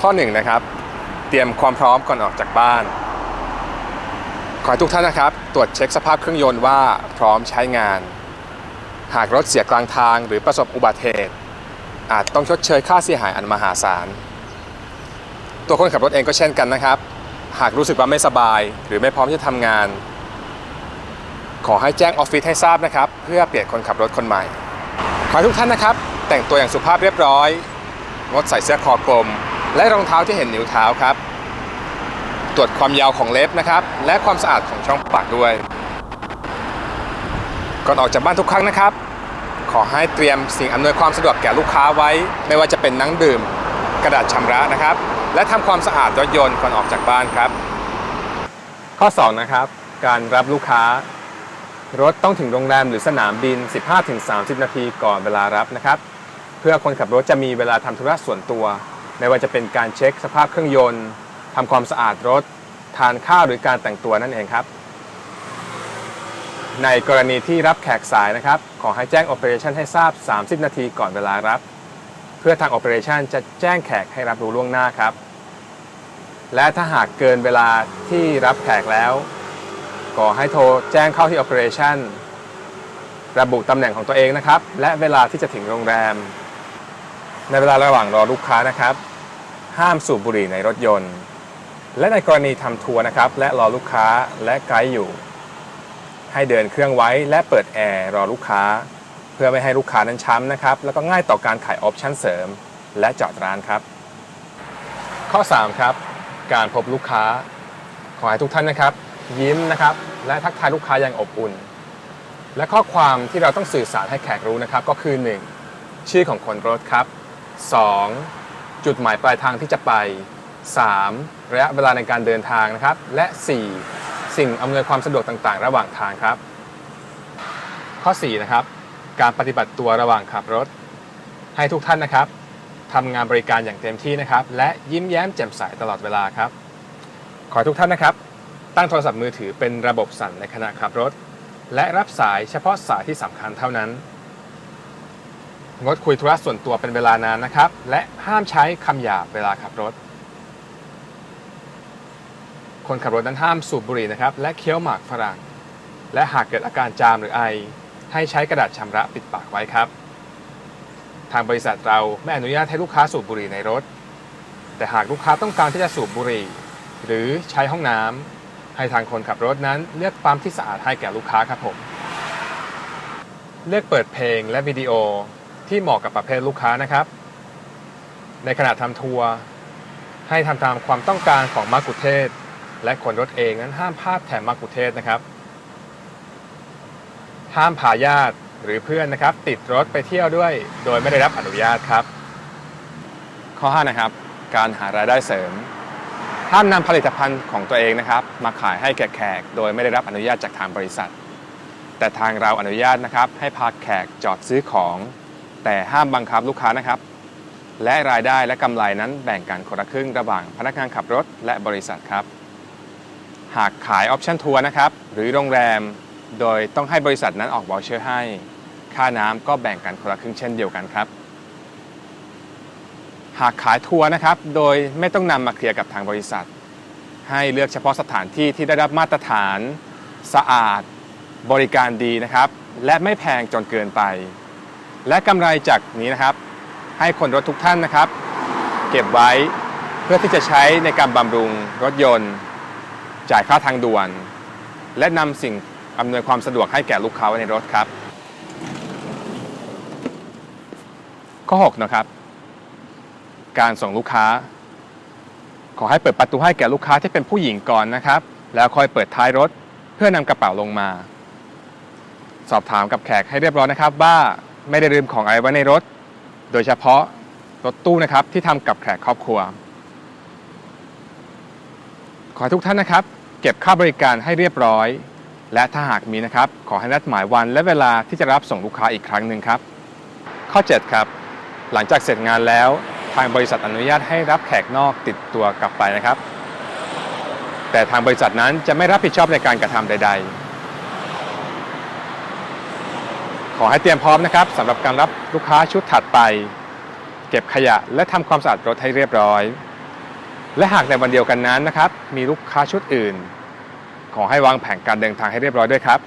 ข้อ1นงนะครับ เตรียมความพร้อมก่อนออกจากบ้าน ขอให้ทุกท่านนะครับ ตรวจเช็คสภาพเครื่องยนต์ว่าพร้อมใช้งาน หากรถเสียกลางทางหรือประสบอุบัติเหตุ อาจต้องชดเชยค่าเสียหายอันมหาศาล ตัวคนขับรถเองก็เช่นกันนะครับ หากรู้สึกว่าไม่สบาย หรือไม่พร้อมที่จะทำงาน ขอให้แจ้งออฟฟิศให้ทราบนะครับ เพื่อเปลี่ยนคนขับรถคนใหม่ ขอให้ทุกท่านนะครับ แต่งตัวอย่างสุภาพเรียบร้อยงดใส่เสื้อคอกลม และรองเท้าที่เห็นนิ้วเท้าครับ ตรวจความยาวของเล็บนะครับ และความสะอาดของช่องปากด้วย ก่อนออกจากบ้านทุกครั้งนะครับ ขอให้เตรียมสิ่งอำนวยความสะดวกแก่ลูกค้าไว้ ไม่ว่าจะเป็นนังดื่ม กระดาษชำระนะครับ และทำความสะอาดรถยนต์ก่อนออกจากบ้านครับ ข้อ 2 นะครับ การรับลูกค้ารถต้องถึงโรงแรมหรือสนามบิน 15-30 นาทีก่อนเวลารับนะครับ เพื่อคนขับรถจะมีเวลาทำธุระส่วนตัว ไม่ว่าจะเป็นการเช็คสภาพเครื่องยนต์ทำความสะอาดรถ ทานข้าวหรือการแต่งตัวนั่นเองครับ ในกรณีที่รับแขกสายนะครับ ขอให้แจ้ง Operation ให้ทราบ 30 นาทีก่อนเวลารับ เพื่อทาง Operation จะแจ้งแขกให้รับรู้ล่วงหน้าครับ และถ้าหากเกินเวลาที่รับแขกแล้วขอให้โทรแจ้งเข้าที่ Operation ระบุตำแหน่งของตัวเองนะครับ และเวลาที่จะถึงโรงแรม ในเวลาระหว่างรอลูกค้านะครับ ห้ามสูบบุหรี่ในรถยนต์ และในกรณีทำทัวร์นะครับ และรอลูกค้าและไกด์อยู่ ให้เดินเครื่องไว้และเปิดแอร์รอลูกค้า เพื่อไม่ให้ลูกค้านั้นช้ำนะครับ แล้วก็ง่ายต่อการขายออปชั่นเสริม และจอดร้านครับ ข้อ 3 ครับ การพบลูกค้า ขอให้ทุกท่านนะครับ ยิ้มนะครับ และทักทายลูกค้าอย่างอบอุ่น และข้อความที่เราต้องสื่อสารให้แขกรู้นะครับ ก็คือ 1. ชื่อของคนรถครับ 2. จุดหมายปลายทางที่จะไป 3. ระยะเวลาในการเดินทางนะครับ และ 4. สิ่งอำนวยความสะดวกต่างๆ ระหว่างทางครับ ข้อ 4 นะครับ การปฏิบัติตัวระหว่างขับรถ ให้ทุกท่านนะครับทำงานบริการอย่างเต็มที่นะครับ และยิ้มแย้มแจ่มใสตลอดเวลาครับ ขอให้ทุกท่านนะครับ ตั้งโทรศัพท์มือถือเป็นระบบสั่นในขณะขับรถ และรับสายเฉพาะสายที่สำคัญเท่านั้น งดคุยธุระส่วนตัวเป็นเวลานานนะครับ และห้ามใช้คำหยาบเวลาขับรถ คนขับรถนั้นห้ามสูบบุหรี่นะครับ และเคี้ยวหมากฝรั่ง และหากเกิดอาการจามหรือไอ ให้ใช้กระดาษชำระปิดปากไว้ครับ ทางบริษัทเราไม่อนุญาตให้ลูกค้าสูบบุหรี่ในรถ แต่หากลูกค้าต้องการที่จะสูบบุหรี่ หรือใช้ห้องน้ำให้ทางคนขับรถนั้นเลือกปั๊มที่สะอาดให้แก่ลูกค้าครับผม เลือกเปิดเพลงและวิดีโอ ที่เหมาะกับประเภทลูกค้านะครับ ในขณะทำทัวร์ให้ทำตามความต้องการของมากุเทศ และคนรถเองนั้นห้ามพลาดแถมมากุเทศนะครับ ห้ามพาญาติหรือเพื่อนนะครับ ติดรถไปเที่ยวด้วย โดยไม่ได้รับอนุญาตครับ ข้อ 5 นะครับ การหารายได้เสริม ห้ามนำผลิตภัณฑ์ของตัวเองนะครับ มาขายให้แก่แขก โดยไม่ได้รับอนุญาตจากทางบริษัท แต่ทางเราอนุญาตนะครับ ให้พาแขกจอดซื้อของ แต่ห้ามบังคับลูกค้านะครับ และรายได้และกำไรนั้นแบ่งกันคนละครึ่งระหว่างพนักงานขับรถและบริษัทครับ หากขายออปชั่นทัวร์นะครับ หรือโรงแรม โดยต้องให้บริษัทนั้นออกวอลเชอร์ให้ ค่าน้ำก็แบ่งกันคนละครึ่งเช่นเดียวกันครับ หากขายทัวร์นะครับ โดยไม่ต้องนำมาเคลียร์กับทางบริษัท ให้เลือกเฉพาะสถานที่ที่ได้รับมาตรฐาน สะอาด บริการดีนะครับ และไม่แพงจนเกินไป และกำไรจากนี้นะครับ ให้คนรถทุกท่านนะครับ เก็บไว้เพื่อที่จะใช้ในการบำรุงรถยนต์ จ่ายค่าทางด่วน และนำสิ่งอำนวยความสะดวกให้แก่ลูกค้าในรถครับ ข้อ6นะครับ การส่งลูกค้า ขอให้เปิดประตูให้แก่ลูกค้าที่เป็นผู้หญิงก่อนนะครับ แล้วค่อยเปิดท้ายรถเพื่อนำกระเป๋าลงมา สอบถามกับแขกให้เรียบร้อยนะครับว่า ไม่ได้ลืมของอะไรไว้ในรถ โดยเฉพาะรถตู้นะครับที่ทำกับแขกครอบครัว ขอให้ทุกท่านนะครับ เก็บค่าบริการให้เรียบร้อย และถ้าหากมีนะครับ ขอให้นัดหมายวันและเวลาที่จะรับส่งลูกค้าอีกครั้งหนึ่งครับ ข้อ 7 ครับ หลังจากเสร็จงานแล้ว ทางบริษัทอนุญาตให้รับแขกนอกติดตัวกลับไปนะครับ แต่ทางบริษัทนั้นจะไม่รับผิดชอบในการกระทำใด ๆ ขอให้เตรียมพร้อมนะครับสำหรับการรับลูกค้าชุดถัดไป เก็บขยะและทำความสะอาดรถให้เรียบร้อย และหากในวันเดียวกันนั้นนะครับ มีลูกค้าชุดอื่น ขอให้วางแผนการเดินทางให้เรียบร้อยด้วยครับ